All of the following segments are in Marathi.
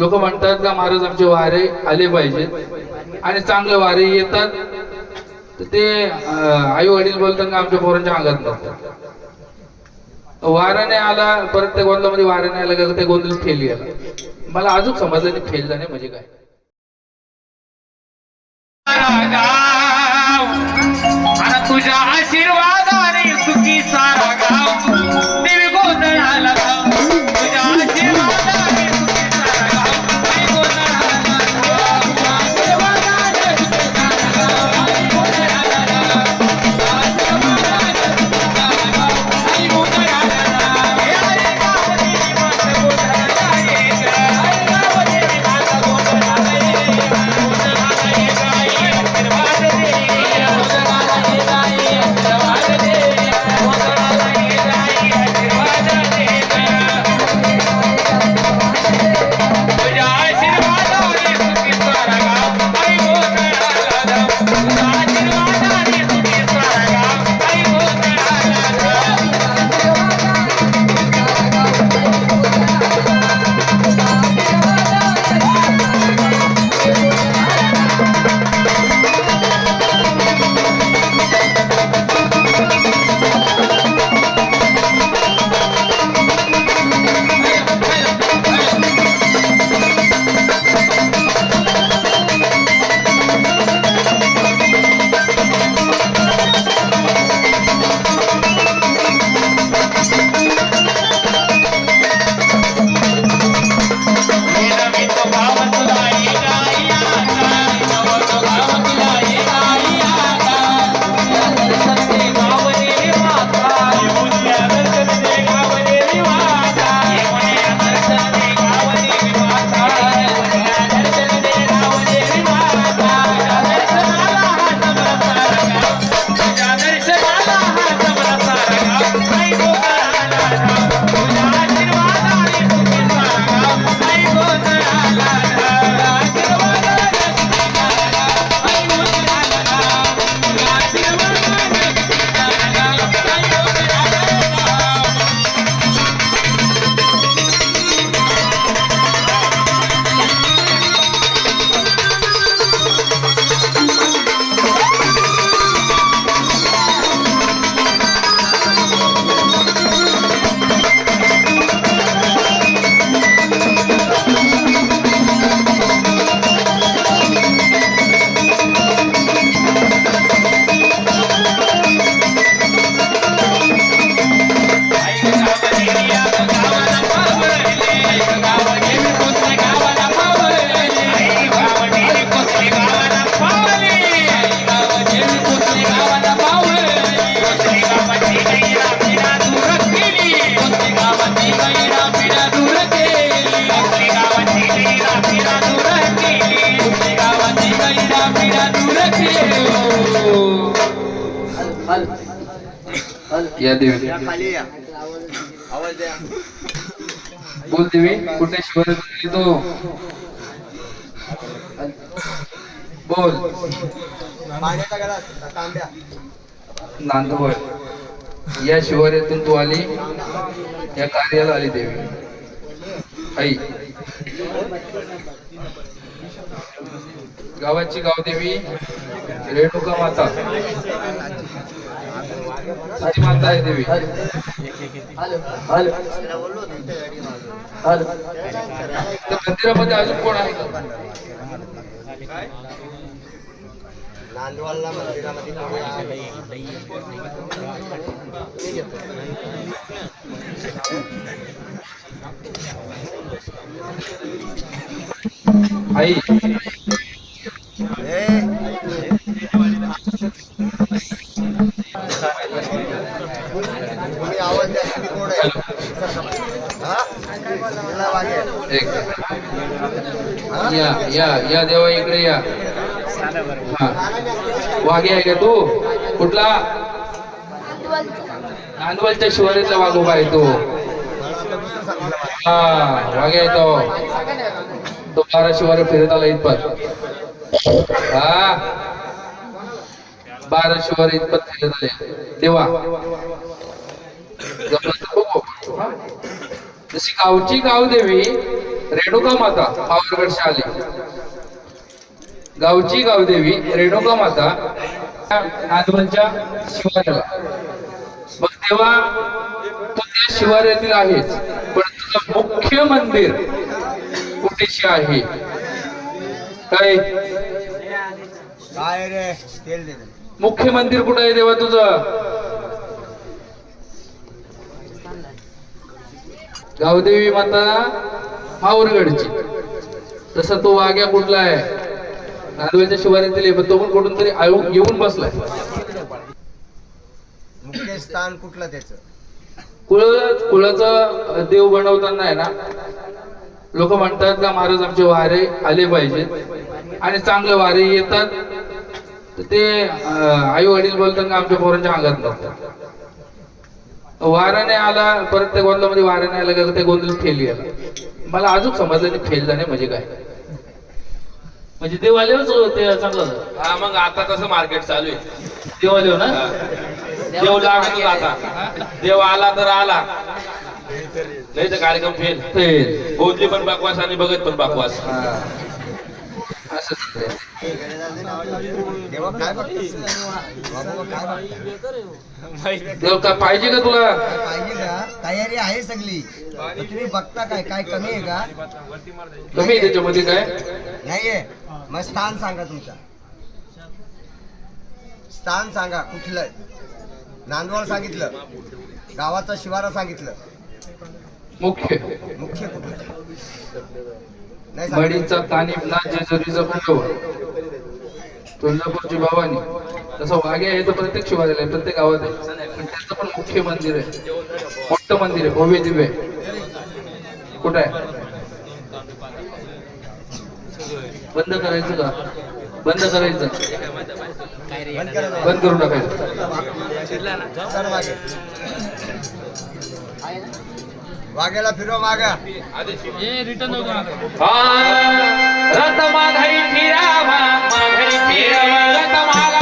लोक म्हणतात का महाराज आमचे वारे आले पाहिजेत. आणि चांगले वारे येतात. ते आई वडील बोलतात का आमच्या पोरांच्या अंगात नसतात वाराने आला परत त्या गोंधळामध्ये वाराने आला का ते गोंधळ फेल गेला. मला अजून समजलं नाही फेल जाणे म्हणजे काय. आशीर्वाद या देवी. बोल देवी कुठे शिवाय तो हो. बोल. नांदवळ या शिवाऱ्यातून तू आली या कार्याला आली देवी. आई. गावाची गावदेवी रेणुका माता. দেবী मंदिरामध्ये अजून कोण आहे नांदवालला मंदिरामध्ये आई या या या देवा इकडे या. वाघे आहे का तू? कुठला? नांदवलच्या शिवारीतला वाघोबा आहे तो. हा वाघे येतो तो. तो बारा शिवारी फिरत आला इथपत हा. बारा शिवारी इतपत फिरत आले. तेव्हा जशी गावची गाव देवी रेणुका माता पावरगड शाली. गावची गाव देवी रेणुका माता नांदवलच्या शिवाऱ्याला मग तेव्हा तू त्या शिवाऱ्यातील आहेच पण तुझं मुख्य मंदिर कुठेशी आहे? काय? मुख्य मंदिर कुठं आहे तेव्हा तुझं? गावदेवी माता माहूरगडची तसा तो वाघ्या कुठला आहे? शिवाऱ्यातील आहे, पण तो पण कुठून तरी आयो- येऊन बसलाय. मुख्य स्थान कुठलं त्याचं? कुळ कुळाचं देव बनवताना आहे ना लोक म्हणतात का महाराज आमचे वारे आले पाहिजेत. आणि चांगले वारे येतात. ते आई वडील बोलतात का आमच्या पोरांच्या अंगात नसतात वाराने आला परत त्या गोंधळामध्ये वाराने आला का ते गोंधळ फेल गेला मला अजून समजलं ते फेल जाणे म्हणजे काय. म्हणजे देव आल्यावरच ते चांगलं झालं. हा मग आता तसं मार्केट चालू आहे. देव आल्यावर ना देव लागतच आता. देव आला तर आला. नाही तर कार्यक्रम फेल. फेल. बोधली पण बकवास आणि बघत पण बकवास. का पाहिजे का तुला? पाहिजे का? तयारी आहे सगळी. तुम्ही बघता काय काय कमी आहे का? कमी आहे त्याच्यामध्ये काय? नाहीये. मग स्थान सांगा तुमचा. स्थान सांगा कुठलं? नांदवळ सांगितलं. गावाचा शिवारा सांगितलं. मुख्य. मुख्य कुठलं? बडीचा तानीमनाथ जेजुरीचा खंडोबा तुळजापूरची भवानी. तसं वाघे आहे तो प्रत्येक शिवाराला आहे प्रत्येक गावात आहे. पण त्याचं पण मुख्य मंदिर आहे. मोठं मंदिर आहे भव्य दिव्य आहे. कुठं आहे? बंद करायचं का? बंद करायचं. बंद करा जरा. बंद करून टाकायचं वाघ्याला फिरवा मागा. रथ माघारी फिरावा माघारी फिरावा रथ माघारी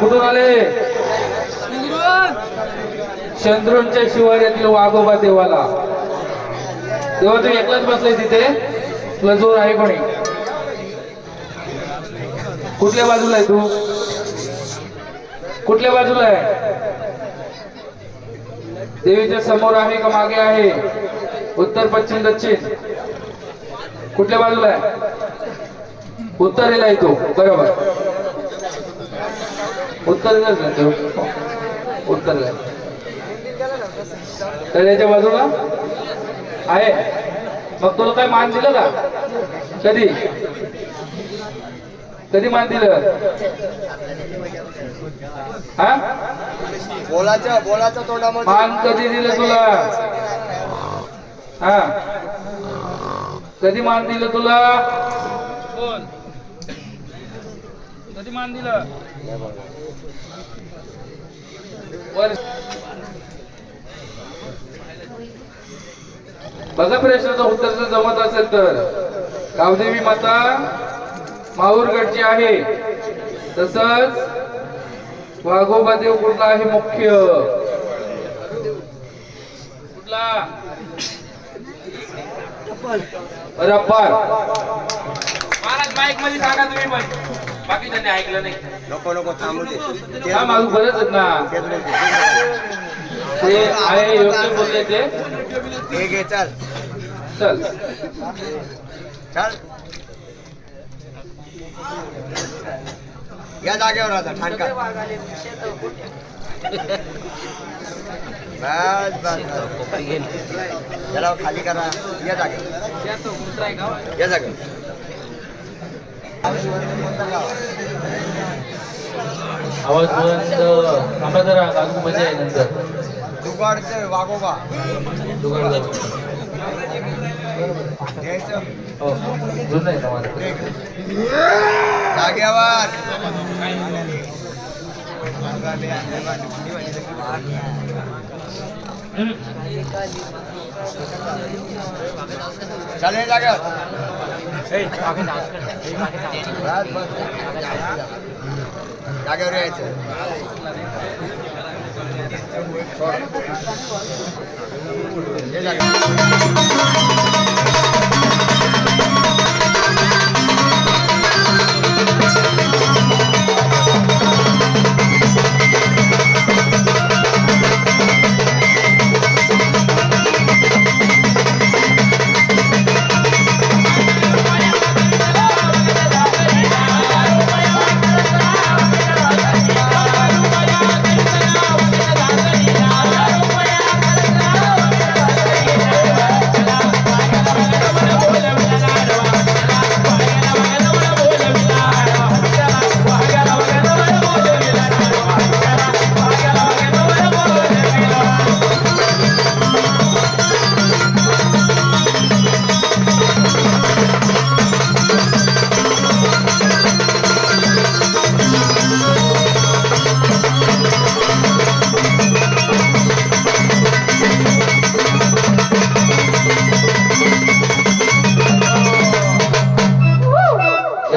कुठून आले? चंद्रूनच्या शिवाऱ्यातील वाघोबा देवाला. तेव्हा तू एकलाच बसलाय तिथे? तुला जोर आहे कोणी? कुठल्या बाजूला आहे तू? कुठल्या बाजूला आहे? देवीच्या समोर आहे का मागे आहे? उत्तर पश्चिम दक्षिण? कुठल्या बाजूला आहे? उत्तरेला आहे तो. बरोबर. उत्तरेलाच आहे तो उत्तरेला आहे. तळ्याच्या बाजूला? आहे. मग तुला काय मान दिलं का? कधी? कधी मान दिलं? हा? बोलाच्या बोलाच्या तोंडामध्ये. मान कधी दिलं तुला? हा? कधी मान दिलं तुला? बोल. कधी मान दिलं? बघा प्रश्नाचं उत्तर जर जमत असेल तर. गावदेवी माता माहूरगडची आहे. तसंच वाघोबा देव कुठला आहे मुख्य? कुठला? रप्पार महाराज माईकमध्ये सांगा तुम्ही पण. बाकी त्यांनी ऐकलं नाही. नको नको थांबू दे. हा माझं बरंच आहेत ना. ते आहे योग्य बोलले ते. हे घे चल. चल. चल. या जागेवर आता ठाणका. बस बस बस. जरा खाली करा. या जागेवर. या जागेवर. आवाज बंद थांबा जरा बाजू मजा आहे नंतर. दुगाडचे वागोबा. घ्यायचं हो जुनं चालेल बस. जागेवर यायचं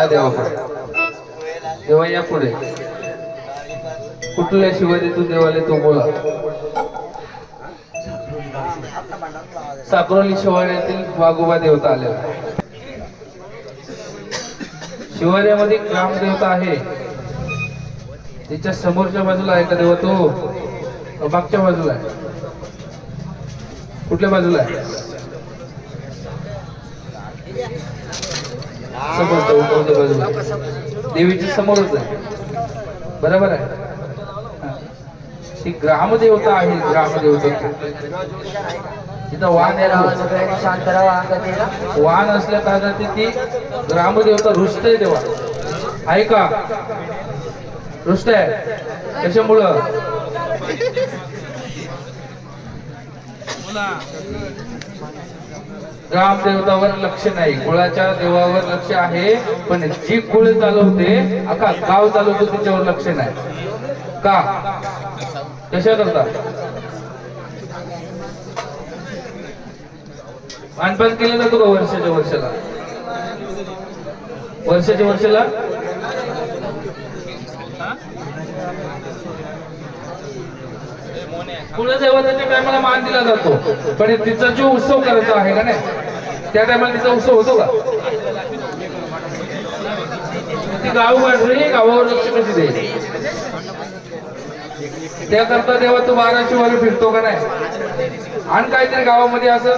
या देवा देवा या पुढे. कुठल्या शिवाजीतून देवाले तो बोला. साकरोली शिवाड्यातील वाघोबा देवता आल्या शिवाऱ्यामध्ये ग्रामदेवता आहे. तिच्या समोरच्या बाजूला आहे का देवा तो? मागच्या बाजूला आहे. कुठल्या बाजूला आहे? समोरच्या उजव्या बाजूला देवीच्या समोरच आहे. बरोबर आहे? ती ग्रामदेवता आहे ग्रामदेवता. तिथं वाहन वान वाहन असल्या कारणाने ती ग्रामदेवता रुष्ट आहे देवा आहे का? रुष्ट आहे. कशामुळं? ग्रामदेवतावर लक्ष नाही. कुळाच्या देवावर लक्ष आहे पण जी कुळ चालवते अख्खा गाव चालवतो तिच्यावर लक्ष नाही. का? कशा करता मानपान केलं जातो का वर्षाच्या वर्षाला? वर्षाच्या वर्षाला? कुलदैवताच्या टायमाला मान दिला जातो. पण तिचा जो उत्सव करायचा आहे का नाही त्या टायमाला तिचा उत्सव होतो का? ती गाव गाठली गावावर लक्ष कशी द्यायची त्याकरता देवा तू बाराशे वारी फिरतो का नाही? आणि काहीतरी गावामध्ये असं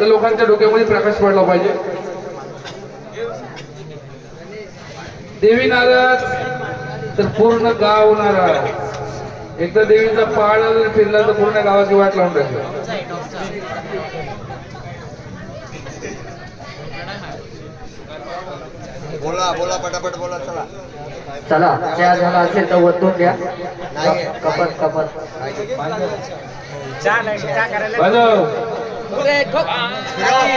तर लोकांच्या डोक्यामध्ये प्रकाश पडला पाहिजे. देवी नाराज तर पूर्ण गाव नाराज एकदा देवीचा पाळ जर फिरला तर पूर्ण गावाची वाट लावून टाकली बोला बोला पटापट बोला चला चला चहा झाला असेल तर वतून द्या नाही कपत कपत. फिरव.